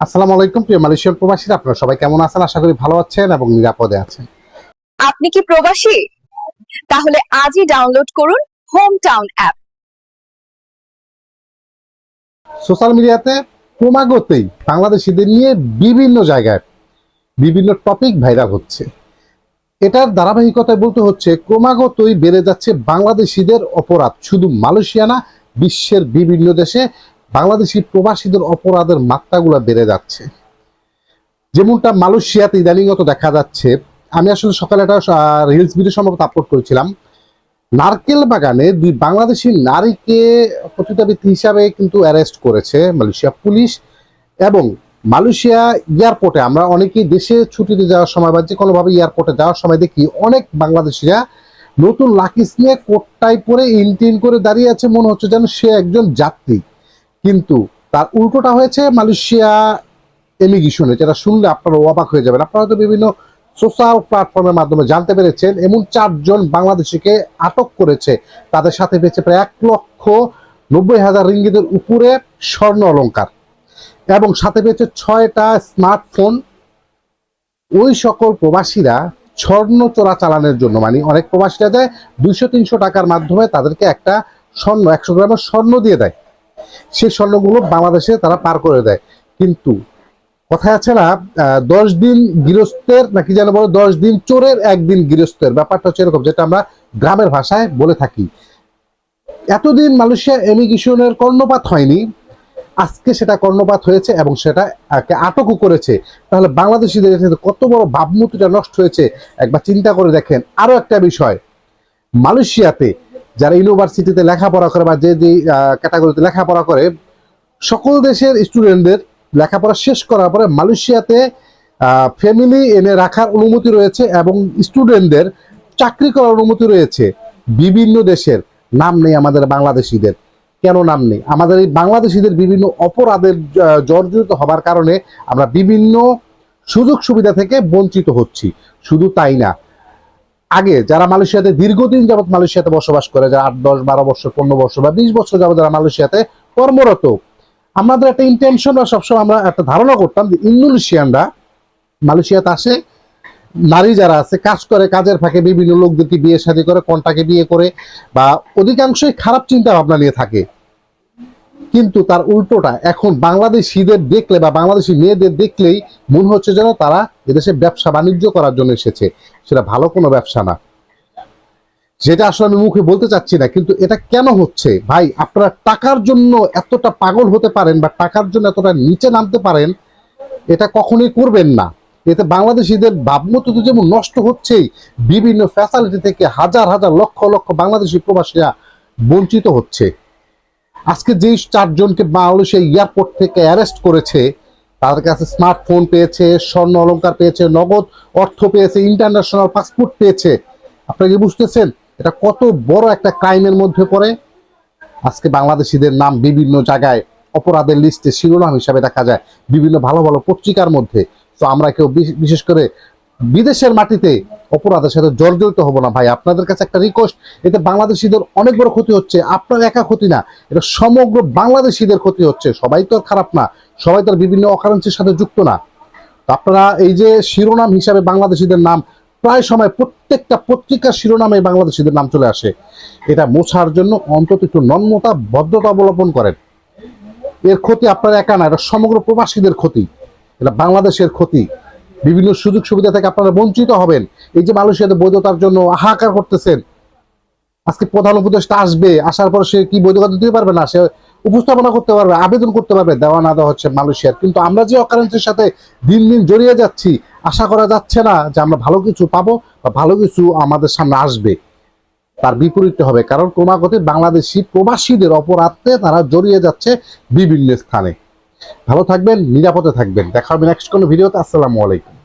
আসসালামু আলাইকুম প্রিয় মালয়েশিয়ার প্রবাসীরা। আপনারা সবাই কেমন আছেন? আশা করি ভালো আছেন এবং নিরাপদে আছেন। আপনি কি প্রবাসী? তাহলে আজই ডাউনলোড করুন হোম টাউন অ্যাপ সোশ্যাল মিডিয়াতে ক্রমাগতই বাংলাদেশিদের নিয়ে বিভিন্ন জায়গায় বিভিন্ন টপিক ভাইরাল হচ্ছে। এটার ধারাবাহিকতায় বলতে হচ্ছে ক্রমাগতই বেড়ে যাচ্ছে বাংলাদেশিদের অপরাধ। শুধু মালয়েশিয়া না বিশ্বের বিভিন্ন দেশে বাংলাদেশি প্রবাসীদের অপরাধের মাত্রাগুলো বেড়ে যাচ্ছে। যেমনটা মালয়েশিয়াতে ইদানিংগত দেখা যাচ্ছে, আমি আসলে সকালে একটা রিলস ভিডিও সম্ভবত আপলোড করেছিলাম। নারকেল বাগানে দুই বাংলাদেশি নারীকে পতিতাবৃত্তি হিসাবে কিন্তু অ্যারেস্ট করেছে মালয়েশিয়া পুলিশ এবং মালয়েশিয়া এয়ারপোর্টে। আমরা অনেকেই দেশে ছুটিতে যাওয়ার সময় বা যে কোনোভাবে এয়ারপোর্টে যাওয়ার সময় দেখি অনেক বাংলাদেশিরা নতুন লাকিস নিয়ে কোটটাই পরে ইনটিন করে দাঁড়িয়ে আছে। মনে হচ্ছে যেন সে একজন যাত্রী। কিন্তু তার উল্টোটা হয়েছে মালয়েশিয়া এমিগ্রেশনে যেটা শুনলে আপনারা অবাক হয়ে যাবেন। আপনারা হয়তো বিভিন্ন সোশ্যাল প্ল্যাটফর্মের মাধ্যমে জানতে পেরেছেন, এমন চারজন বাংলাদেশিকে আটক করেছে। তাদের সাথে পেয়েছে প্রায় এক লক্ষ নব্বই হাজার রিঙ্গিতের উপরে স্বর্ণ অলংকার। এবং সাথে পেয়েছে ছয়টা স্মার্টফোন ওই সকল প্রবাসীরা স্বর্ণ চোরা চালানের জন্য মানে অনেক প্রবাসীরা দেয় দুইশো তিনশো টাকার মাধ্যমে তাদেরকে একটা স্বর্ণ, একশো গ্রামের স্বর্ণ দিয়ে দেয়। সেই স্বর্ণগুলো বাংলাদেশে তারা পার করে দেয়। কিন্তু কথা আছে না দশ দিন গৃহস্থের নাকি যেন বলো, দশ দিন চোরের একদিন গৃহস্থের। ব্যাপারটা হচ্ছে এরকম, যেটা আমরা গ্রামের ভাষায় বলে থাকি। এতদিন মালয়েশিয়া এমিগ্রেশনের কর্ণপাত হয়নি। আজকে সেটা কর্ণপাত হয়েছে এবং সেটা আটকও করেছে। তাহলে বাংলাদেশিদের কত বড় ভাবমূর্তিটা নষ্ট হয়েছে? একবার চিন্তা করে দেখেন। আরও একটা বিষয়, মালয়েশিয়াতে যারা ইউনিভার্সিটিতে লেখাপড়া করে বা যে যে ক্যাটাগরিতে লেখাপড়া করে, সকল দেশের স্টুডেন্টদের লেখাপড়া শেষ করার পরে মালয়েশিয়াতে ফ্যামিলি এনে রাখার অনুমতি রয়েছে এবং স্টুডেন্টদের চাকরি করার অনুমতি রয়েছে বিভিন্ন দেশের। নাম নেই আমাদের বাংলাদেশিদের। কেন নাম নেই? আমাদের এই বাংলাদেশিদের বিভিন্ন অপরাধের জর্জরিত হবার কারণে আমরা বিভিন্ন সুযোগ সুবিধা থেকে বঞ্চিত হচ্ছি। শুধু তাই না আগে যারা মালয়েশিয়াতে দীর্ঘদিন যাবৎ মালয়েশিয়াতে বসবাস করে, যারা আট, দশ, বারো বছর, পনেরো বছর বা বিশ বছর যাবৎ যারা মালয়েশিয়াতে কর্মরত, আমাদের একটা ইন্টেনশন বা সবসময় আমরা একটা ধারণা করতাম যে ইন্দোনেশিয়ানরা মালয়েশিয়াতে আসে, নারী যারা আছে, কাজ করে, কাজের ফাঁকে বিভিন্ন লোকদেরকে বিয়ে শাদী করে, কন্টাকে বিয়ে করে বা অধিকাংশই খারাপ চিন্তা ভাবনা নিয়ে থাকে। কিন্তু তার উল্টোটা, এখন বাংলাদেশিদের দেখলে বা বাংলাদেশি মেয়েদের দেখলেই মনে হচ্ছে যেন তারা এদেশে ব্যবসা বাণিজ্য করার জন্য এসেছে। সেটা ভালো কোনো ব্যবসা না। যেটা আসলে আমি মুখে বলতে চাচ্ছি না, কিন্তু এটা কেন হচ্ছে? ভাই, আপনারা টাকার জন্য এতটা পাগল হতে পারেন বা টাকার জন্য এতটা নিচে নামতে পারেন, এটা কখনোই করবেন না। এতে বাংলাদেশিদের ভাবমূর্তি তো যেমন নষ্ট হচ্ছেই, বিভিন্ন ফ্যাসিলিটি থেকে হাজার হাজার লক্ষ লক্ষ বাংলাদেশি প্রবাসীরা বঞ্চিত হচ্ছে। আজকে যেই চারজনকে মালয়েশিয়া এয়ারপোর্ট থেকে অ্যারেস্ট করেছে তাদের কাছে স্মার্টফোন পেয়েছে, স্বর্ণ অলংকার পেয়েছে, নগদ অর্থ পেয়েছে ইন্টারন্যাশনাল পাসপোর্ট পেয়েছে। আপনারা কি বুঝতেছেন? এটা কত বড় একটা ক্রাইমের মধ্যে পড়ে। আজকে বাংলাদেশিদের নাম বিভিন্ন জায়গায় অপরাধের লিস্টে শিরোনাম হিসাবে দেখা যায়, বিভিন্ন ভালো ভালো পত্রিকার মধ্যে। তো আমরা কেউ বিশ- বিশেষ করে বিদেশের মাটিতে অপরাধের সাথে জর্জরিত হব না ভাই। আপনাদের কাছে একটা রিকোয়েস্ট এতে বাংলাদেশিদের অনেক বড় ক্ষতি হচ্ছে, আপনার একা ক্ষতি না, এটা সমগ্র বাংলাদেশিদের ক্ষতি হচ্ছে। সবাই তো খারাপ না। সবাই তার বিভিন্ন অকারেন্সির সাথে যুক্ত না। আপনারা এই যে শিরোনাম হিসাবে বাংলাদেশিদের নাম, প্রায় সময় প্রত্যেকটা পত্রিকার শিরোনামে বাংলাদেশিদের নাম চলে আসে। এটা মোছার জন্য অন্তত একটু নম্রতা, ভদ্রতা অবলম্বন করেন। এর ক্ষতি আপনার একা না, এটা সমগ্র প্রবাসীদের ক্ষতি। এটা বাংলাদেশের ক্ষতি। বিভিন্ন সুযোগ সুবিধা থেকে আপনারা বঞ্চিত হবেন। এই যে মালয়েশিয়াতে বৈধতার জন্য হাহাকার করতেছেন, আজকে প্রধান উপদেষ্টা আসবে, আসার পর সে কি বৈধতা দিতে পারবে না? সে উপস্থাপনা করতে পারবে, আবেদন করতে পারবে, দেওয়া না দেওয়া হচ্ছে মালয়েশিয়ার। কিন্তু আমরা যে অকারেন্সির সাথে দিন দিন জড়িয়ে যাচ্ছি, আশা করা যাচ্ছে না যে আমরা ভালো কিছু পাবো বা ভালো কিছু আমাদের সামনে আসবে। তার বিপরীতে হবে, কারণ ক্রমাগত বাংলাদেশি প্রবাসীদের অপরাধে তারা জড়িয়ে যাচ্ছে বিভিন্ন স্থানে। ভালো থাকবেন, নিরাপদে থাকবেন। দেখা হবে নেক্সট কোনো ভিডিওতে। আসসালামু আলাইকুম।